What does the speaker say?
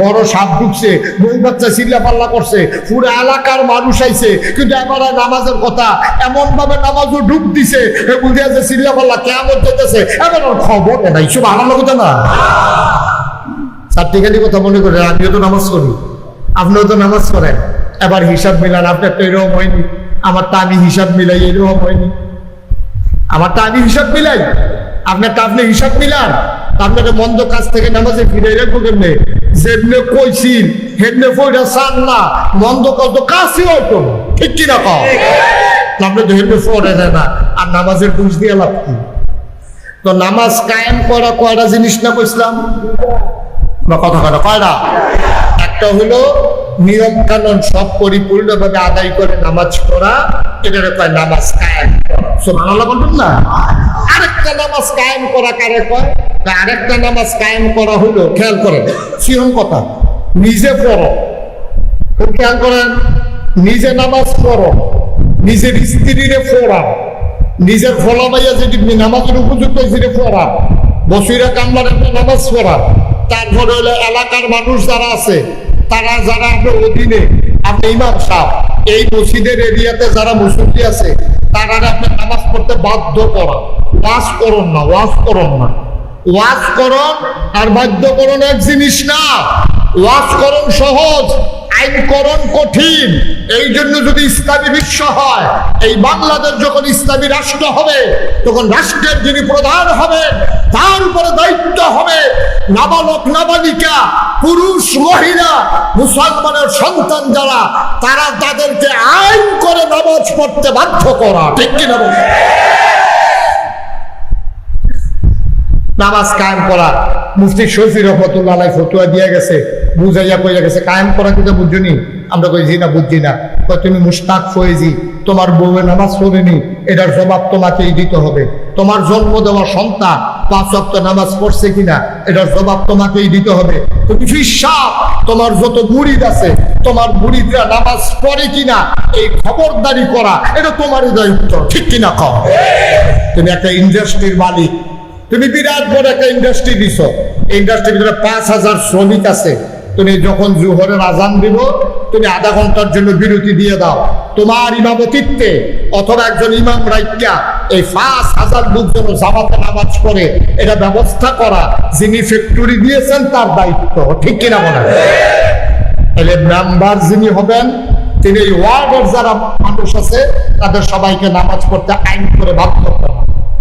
বড় সাপ ঢুকছে, বউ বাচ্চা চিল্লা পাল্লা করছে, পুরো এলাকার মানুষ আইছে, কিন্তু এবার নামাজের কথা এমন ভাবে নামাজও ডুব দিছে বুঝে আছে চিল্লা পাল্লা কেমন যেতেছে এবার আর খবর নাই সব আনন্দ কথা না। চারটিখানি কথা মনে আমিও তো নামাজ করি আপনিও তো নামাজ করেন এবার হিসাব মিলান আপনার তো এরকম হয়নি আমারটা আমি হিসাব মিলাই, এরকম হয়নি। আমারটা আমি হিসাব মিলাই আপনারটা আপনি হিসাব মিলান আপনাকে মন্দ কাজ থেকে নামাজে ফিরে রাখব কেমনে যেমনে কইছিল হেমনে ফইরা চান না, মন্দ কাজ তো কাজই হতো না। ঠিক কিনা কও? আপনি তো হেমনে পড়ে দেয় না। আর নামাজের বুঝ দিয়ে লাভ কি? তো নামাজ কায়েম করা কয়টা জিনিস না কইছিলাম? বা কথা কথা কয়টা? একটা হলো নিয়ম কানুন সব পরিপূর্ণভাবে আদায় করে নামাজ পড়া, এটারে কয় নামাজ কায়েম করা। সুবহানাল্লাহ বলবেন না? নামাজ কায়েম করা কারে কয়? আরেকটা নামাজ কায়েম করা হলো, খেয়াল করেন সিহন কথা, নিজে পড়ো। খেয়াল করেন, নিজে নামাজ পড়ো, নিজের স্ত্রীরে পড়াও, নিজের ফলা ফলাবাইয়া যেটি নামাজের উপযুক্ত সেটা পড়া বসিরা কামলার একটা নামাজ পড়া তারপরে হলো এলাকার মানুষ যারা আছে, তারা যারা আপনার অধীনে আপনি ইমাম সাহ এই মসজিদের এরিয়াতে যারা মুসল্লি আছে, তারা আপনি নামাজ পড়তে বাধ্য করা। ওয়াজ না ওয়াজ না। ওয়াজ আর বাধ্যকরণ এক জিনিস না। ওয়াজ সহজ আইনকরণ কঠিন। এই জন্য যদি ইসলামী বিশ্ব হয়, এই বাংলাদেশ যখন ইসলামী রাষ্ট্র হবে, তখন রাষ্ট্রের যিনি প্রধান হবেন তার উপরে দায়িত্ব হবে নাবালক নাবালিকা, পুরুষ মহিলা, মুসলমানের সন্তান যারা, তারা তাদেরকে আইন করে নামাজ পড়তে বাধ্য করা। ঠিক কিনা বলুন? নামাজ কায়েম করা। মুফতি শফি রহমতুল্লাহ ফতুয়া দিয়ে গেছে, বুঝাইয়া কইয়া গেছে, কায়েম করা কিন্তু বুঝুনি? আমরা কই, জি না বুঝছি না। তুমি মুস্তাক ফয়েজি, তোমার বউয়ে নামাজ পড়েনি, এটার জবাব তোমাকেই দিতে হবে। তোমার জন্ম দেওয়া সন্তান পাঁচ ওয়াক্ত নামাজ পড়ছে কিনা, এটার জবাব তোমাকেই দিতে হবে। তোমার যত মুরিদ আছে, তোমার মুরিদরা নামাজ পড়ে কিনা, এই খবরদারি করা, এটা তোমারই দায়িত্ব। ঠিক কিনা কও? তুমি একটা ইন্ডাস্ট্রির মালিক তুমি বিরাট বড় একটা ইন্ডাস্ট্রি দিছ। ইন্ডাস্ট্রির ভিতরে পাঁচ হাজার শ্রমিক আছে। তুমি যখন জুহরের আজান দিব, তুমি আধা ঘণ্টার জন্য বিরতি দিয়ে দাও। তোমার ইমামতিত্বে অথবা একজন ইমাম রাইকা এই পাঁচ হাজার লোক যেন জামাতে নামাজ পড়ে, এটা ব্যবস্থা করা যিনি ফ্যাক্টরি দিয়েছেন, তার দায়িত্ব। ঠিক কিনা বলে তাহলে মেম্বার যিনি হবেন, তিনি ওয়ার্ডের যারা মানুষ আছে, তাদের সবাইকে নামাজ পড়তে আইন করে বাধ্য করেন